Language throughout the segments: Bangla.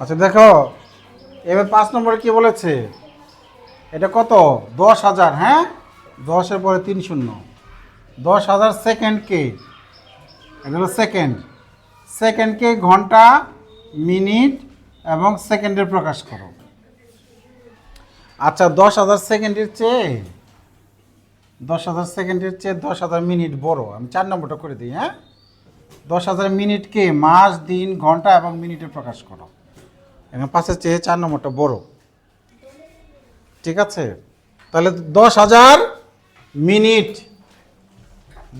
আচ্ছা দেখো, এবার পাঁচ নম্বরে কি বলেছে? এটা কত? দশ হাজার হ্যাঁ? দশের পরে তিন শূন্য। দশ হাজার সেকেন্ডকে এটা হলো সেকেন্ড সেকেন্ডকে ঘণ্টা, মিনিট এবং সেকেন্ডে প্রকাশ করো। আচ্ছা দশ হাজার সেকেন্ডের চেয়ে, দশ হাজার সেকেন্ডের চেয়ে দশ হাজার মিনিট বড়। আমি চার নম্বরটা করে দিই হ্যাঁ? দশ হাজার মিনিটকে মাস, দিন, ঘণ্টা এবং মিনিটে প্রকাশ করো। এখানে পাঁচের চেয়ে চার নম্বরটা বড়। ঠিক আছে? তাহলে দশ হাজার মিনিট।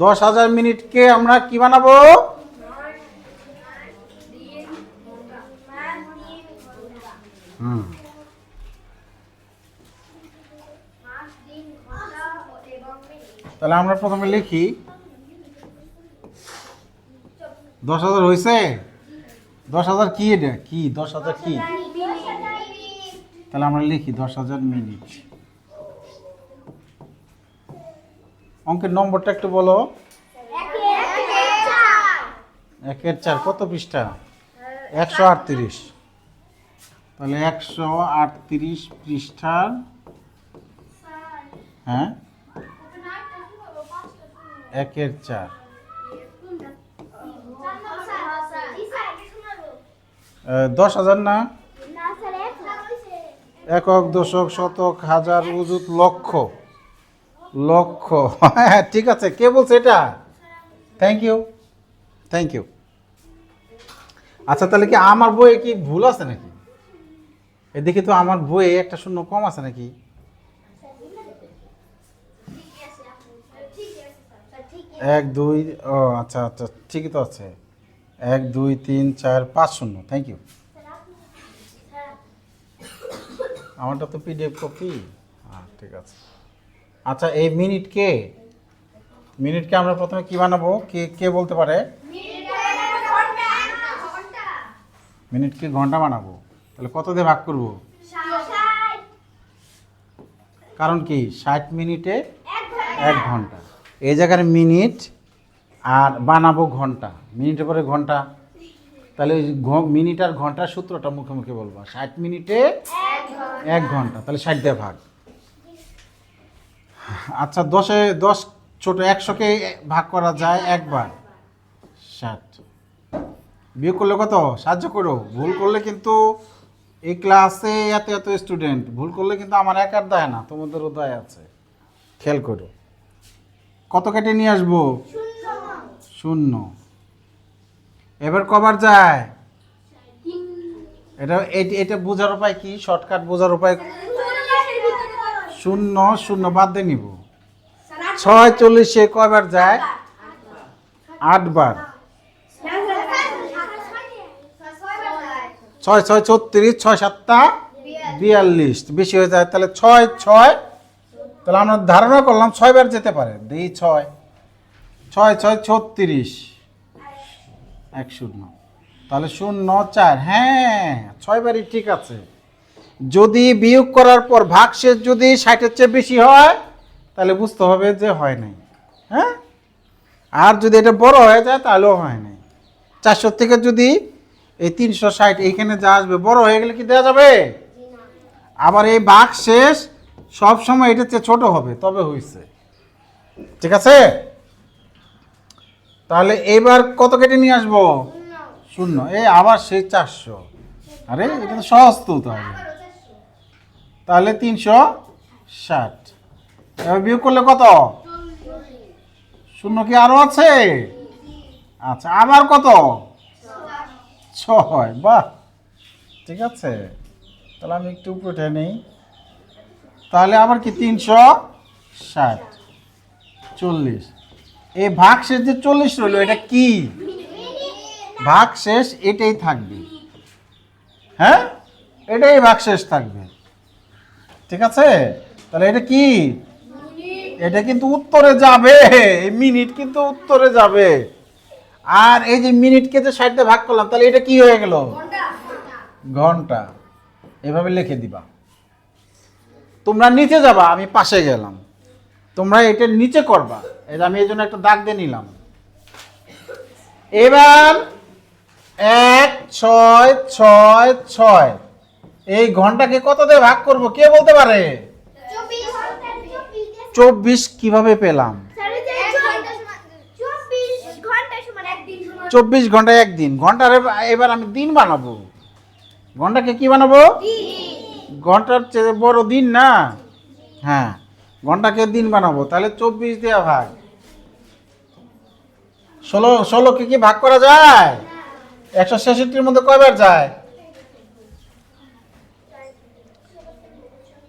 দশ হাজার মিনিটকে আমরা কি বানাবো? হুম। তাহলে আমরা প্রথমে লিখি। দশ হাজার হয়েছে দশ হাজার কি এটা? কি? দশ হাজার কি? তাহলে আমরা লিখি দশ হাজার মিনিট। অঙ্কের নম্বরটা একটু বলো। একের চার কত পৃষ্ঠা? একশো আটত্রিশ। তাহলে একশো আটত্রিশ পৃষ্ঠার হ্যাঁ? একের চার। দশ হাজার না? একক দশক শতক হাজার উজুত লক্ষ। লক্ষ। হ্যাঁ ঠিক আছে কে বলছে এটা? থ্যাংক ইউ থ্যাংক ইউ আচ্ছা তাহলে কি আমার বইয়ে কি ভুল আছে নাকি? এদিকে তো আমার বইয়ে একটা শূন্য কম আছে নাকি? এক দুই ও আচ্ছা আচ্ছা ঠিকই তো আছে। এক, দুই, তিন, চার, পাঁচ, শূন্য। থ্যাংক ইউ আমারটা তো পিডিএফ কপি হ্যাঁ ঠিক আছে। আচ্ছা এই মিনিটকে মিনিটকে আমরা প্রথমে কি বানাবো? কে কে বলতে পারে? মিনিটকে ঘণ্টা বানাবো? তাহলে কত দিয়ে ভাগ করব? কারণ কি? ষাট মিনিটে এক ঘণ্টা। এই জায়গার মিনিট আর বানাবো ঘণ্টা মিনিটের পরে ঘণ্টা। তাহলে মিনিট আর ঘণ্টার সূত্রটা মুখে মুখে বলব। ষাট মিনিটে এক ঘণ্টা, তাহলে ষাট দিয়ে ভাগ। আচ্ছা দশে দশ ছোট একশোকে ভাগ করা যায় একবার। ষাট। বিয়োগ করলে কত? সাহায্য করো। ভুল করলে কিন্তু এই ক্লাসে এত এত স্টুডেন্ট ভুল করলে কিন্তু আমার একার দায় না, তোমাদেরও দায় আছে। খেয়াল করো। কত কেটে নিয়ে আসব? শূন্য। এবার কবার যায়। এটা এটা বোঝার উপায় কি? শর্টকাট বোঝার উপায় শূন্য শূন্য বাদ দিয়ে নিব। ছয় চল্লিশে কয়বার যায়? আটবার। ছয় ছয় ছত্রিশ, ছয় সাতটা বিয়াল্লিশ। বেশি হয়ে যায়, তাহলে ছয় ছয়। তাহলে আমরা ধারণা করলাম ছয়বার যেতে পারে। দিই ছয়। ছয় ছয়, ছত্রিশ। এক শূন্য। তাহলে শূন্য, চার। হ্যাঁ ছয় ছয়বারই ঠিক আছে। যদি বিয়োগ করার পর ভাগশেষ যদি ষাটের চেয়ে বেশি হয়, তাহলে বুঝতে হবে যে হয় নাই। হ্যাঁ? আর যদি এটা বড় হয়ে যায়, তাহলেও হয় নাই। চারশো থেকে যদি এই তিনশো ষাট এইখানে যা আসবে, বড় হয়ে গেলে কি দেওয়া যাবে? আবার এই বাঘ শেষ সব সময় এটার চেয়ে ছোট হবে, তবে হয়েছে ঠিক আছে? তাহলে এবার কত কেটে নিয়ে আসব? শূন্য। এই আবার সেই চারশো। আরে, এটা তো সহজ তো তাহলে। তাহলে তিনশো ষাট। এবার বিয়োগ করলে কত? শূন্য কি আরও আছে? আচ্ছা আবার কত? ছয়। বাহ! ঠিক আছে। তাহলে আমি একটু উপরে উঠে নিই। তাহলে আবার কি তিনশো ষাট? চল্লিশ। এই ভাগ শেষ যে চল্লিশ রইল, এটা কি? ভাগ শেষ, এটাই থাকবে। হ্যাঁ? এটাই ভাগ শেষ থাকবে। ঠিক আছে? তাহলে এটা কি? এটা কিন্তু উত্তরে যাবে। মিনিট কিন্তু উত্তরে যাবে। আর এই যে মিনিটকে যে ষাটটা ভাগ করলাম, তাহলে এটা কি হয়ে গেল? ঘণ্টা। এভাবে লিখে দিবা। তোমরা নিচে যাবা, আমি পাশে গেলাম। তোমরা এটার নিচে করবা। এটা আমি এই জন্য একটা দাগ দিয়ে নিলাম। এবার এক ছয় ছয় ছয়। এই ঘন্টাকে কত দিয়ে ভাগ করব? কে বলতে পারে? চব্বিশ। কীভাবে পেলাম? চব্বিশ ঘণ্টা একদিন ঘন্টায় একদিন ঘণ্টার এবার- এবার আমি দিন বানাবো। ঘন্টাকে কি বানাবো? ঘণ্টার চেয়ে বড় দিন না? হ্যাঁ। ঘন্টাকে দিন বানাবো, তাহলে চব্বিশ দেওয়া ভাগ। ষোলো, ষোলোকে কি ভাগ করা যায়? একশো ছেষট্টির মধ্যে কয়বার যায়?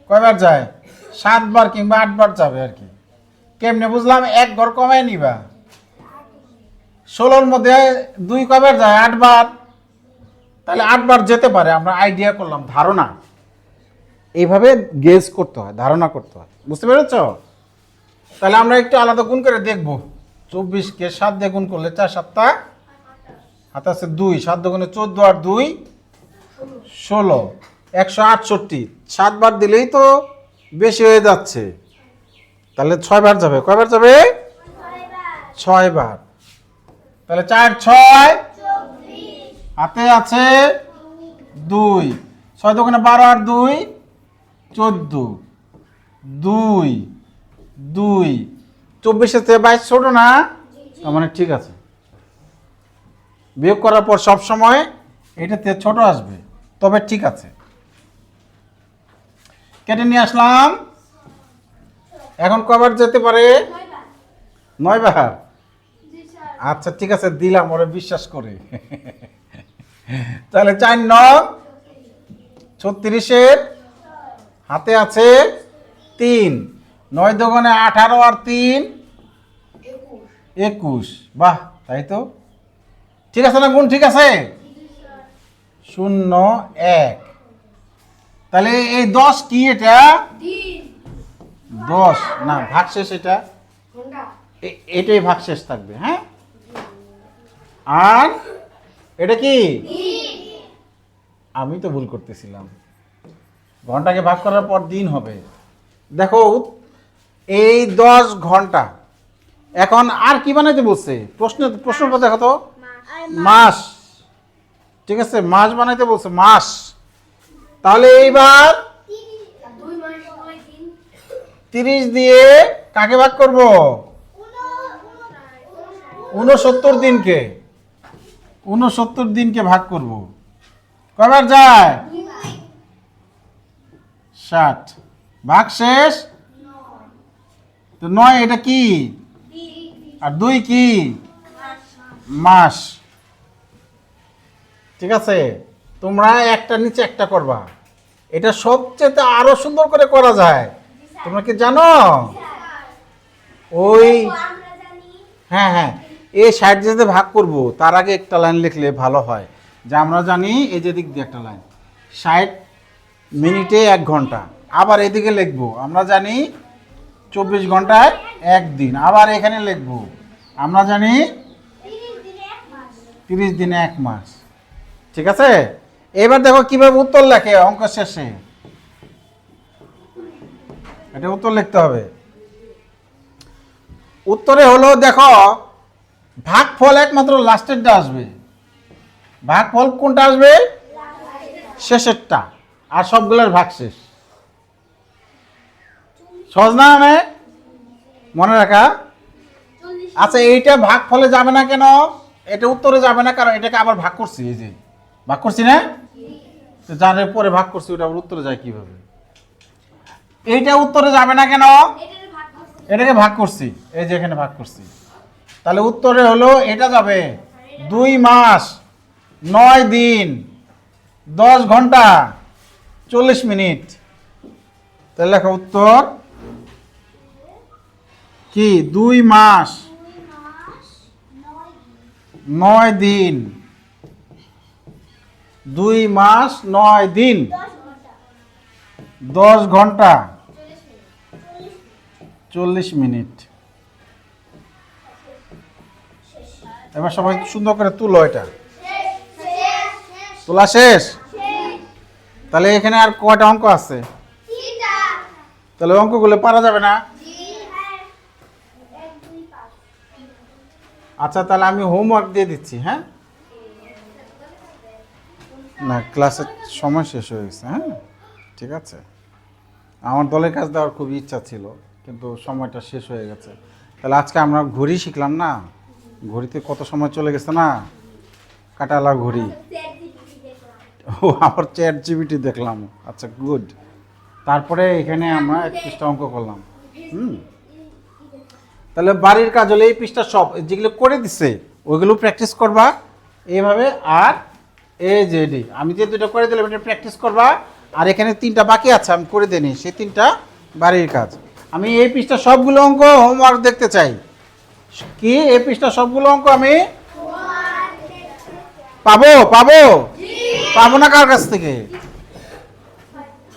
কয়বার যায়? সাতবার কিংবা আটবার যাবে আর কি। কেমনে বুঝলাম? এক ঘর কমায় নিবা। ষোলোর মধ্যে দুই কয়বার যায়? আটবার। তাহলে আটবার যেতে পারে, আমরা আইডিয়া করলাম, ধারণা। এইভাবে গেস করতে হয়, ধারণা করতে হয়। বুঝতে পেরেছ? তাহলে আমরা একটু আলাদা গুণ করে দেখব। চব্বিশকে সাত দিয়ে গুণ করলে চার সাতটা হাতে আছে দুই, সাত দুগুণে চোদ্দ আর দুই, ষোলো। একশো আটষট্টি। সাতবার দিলেই তো বেশি হয়ে যাচ্ছে। তাহলে ছয়বার যাবে। কয়বার যাবে? ছয়বার তাহলে চার, ছয়। হাতে আছে দুই। ছয় দোকানে বারো আর দুই। চোদ্দ, দুই দুই। চব্বিশের থেকে বাইশ ছোট না? তার মানে ঠিক আছে। বিয়োগ করার পর সব সময় এটাতে ছোট আসবে। তবে ঠিক আছে। কেটে নিয়ে আসলাম। এখন কবার যেতে পারে? নয় বার? আচ্ছা ঠিক আছে, দিলাম, ওরে বিশ্বাস করে। তাহলে চার নং, ছত্রিশের হাতে আছে তিন। নয় দোকানে আঠারো আর তিন। একুশ। বাহ তাই তো? ঠিক আছে না গুণ ঠিক আছে? শূন্য এক। তাহলে এই দশ কি এটা? দশ। না ভাগশেষ এটা। এটাই ভাগশেষ থাকবে হ্যাঁ? আর এটা কি? আমি তো ভুল করতেছিলাম। ঘন্টাকে ভাগ করার পর দিন হবে। দেখো, এই দশ ঘণ্টা। এখন আর কি বানাইতে বলছে? প্রশ্ন প্রশ্নটা দেখো তো। মাস। ঠিক আছে, মাস বানাইতে বলছে, মাস। তাহলে এইবার তিরিশ দিয়ে কাকে ভাগ করব? উনসত্তর দিনকে। উনসত্তর দিনকে ভাগ করব। কয়বার যায়? ষাট ভাগ শেষ? তো নয়, এটা কি? আর দুই কি? মাস। ঠিক আছে? তোমরা একটা নিচে একটা করবা। এটা সবচেয়ে আরও সুন্দর করে করা যায়। তোমরা কি জানো? ওই হ্যাঁ হ্যাঁ। এই ষাট যেতে ভাগ করব, তার আগে একটা লাইন লিখলে ভালো হয়। যে আমরা জানি, এই যে দিক দিয়ে একটা লাইন। ষাট মিনিটে এক ঘণ্টা। আবার এদিকে লিখব, আমরা জানি চব্বিশ ঘন্টায় একদিন আবার এখানে লিখব, আমরা জানি তিরিশ দিনে এক মাস। ঠিক আছে? এবার দেখো কীভাবে উত্তর লেখে অঙ্ক শেষে। এটা উত্তর লিখতে হবে। উত্তরে হলো, দেখো ভাগ ফল একমাত্র লাস্টেরটা আসবে। ভাগ ফল কোনটা আসবে? শেষেরটা। আর সবগুলোর ভাগ শেষ। সহজ না অনেক? মনে রাখা। আচ্ছা এইটা ভাগ ফলে যাবে না কেন? এটা উত্তরে যাবে না, কারণ এটাকে আবার ভাগ করছি, এই যে। ভাগ করছি না? তো যার পরে ভাগ করছি, ওটা আবার উত্তরে যায় কীভাবে? এইটা উত্তরে যাবে না কেন? এটাকে ভাগ করছি, এই যে এখানে ভাগ করছি। তাহলে উত্তরে হলো, এটা যাবে দুই মাস, নয় দিন, দশ ঘণ্টা। চল্লিশ মিনিট। তাহলে লেখা উত্তর কি? দুই মাস। নয় দিন। দুই মাস, নয় দিন। দশ ঘণ্টা। চল্লিশ মিনিট। এবার সবাই সুন্দর করে তুলো এটা। তোলা শেষ? তাহলে এখানে আর কয়টা অঙ্ক আছে? তাহলে অঙ্কগুলো পারা যাবে না? হ্যাঁ। আচ্ছা তাহলে আমি হোমওয়ার্ক দিয়ে দিচ্ছি হ্যাঁ? না ক্লাসের সময় শেষ হয়ে গেছে হ্যাঁ? ঠিক আছে। আমার দলের কাজ দেওয়ার খুব ইচ্ছা ছিল কিন্তু সময়টা শেষ হয়ে গেছে। তাহলে আজকে আমরা ঘড়ি শিখলাম না? ঘড়িতে কত সময় চলে গেছে না? কাটালা ঘড়ি। ও আবার চ্যাট জিবিটি দেখলাম। আচ্ছা গুড তারপরে এখানে আমরা এক পৃষ্ঠা অঙ্ক করলাম। হুম। তাহলে বাড়ির কাজ হলে এই পৃষ্ঠা সব যেগুলো করে দিছে ওইগুলো প্র্যাকটিস করবা। এইভাবে আর এ যে ডি। আমি যে দুটো করে দিলাম এটা প্র্যাকটিস করবা। আর এখানে তিনটা বাকি আছে আমি করে দিইনি সেই তিনটা বাড়ির কাজ। আমি এই পৃষ্ঠা সবগুলো অঙ্ক হোমওয়ার্ক দেখতে চাই। কি? এই পৃষ্ঠা সবগুলো অঙ্ক আমি পাবো পাবো। পাবো না কার কাছ থেকে?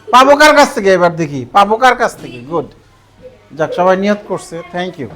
পাবো কার কাছ থেকে? এবার দেখি, পাবো কার কাছ থেকে? গুড যাক, সবাই নিয়ত করছে থ্যাংক ইউ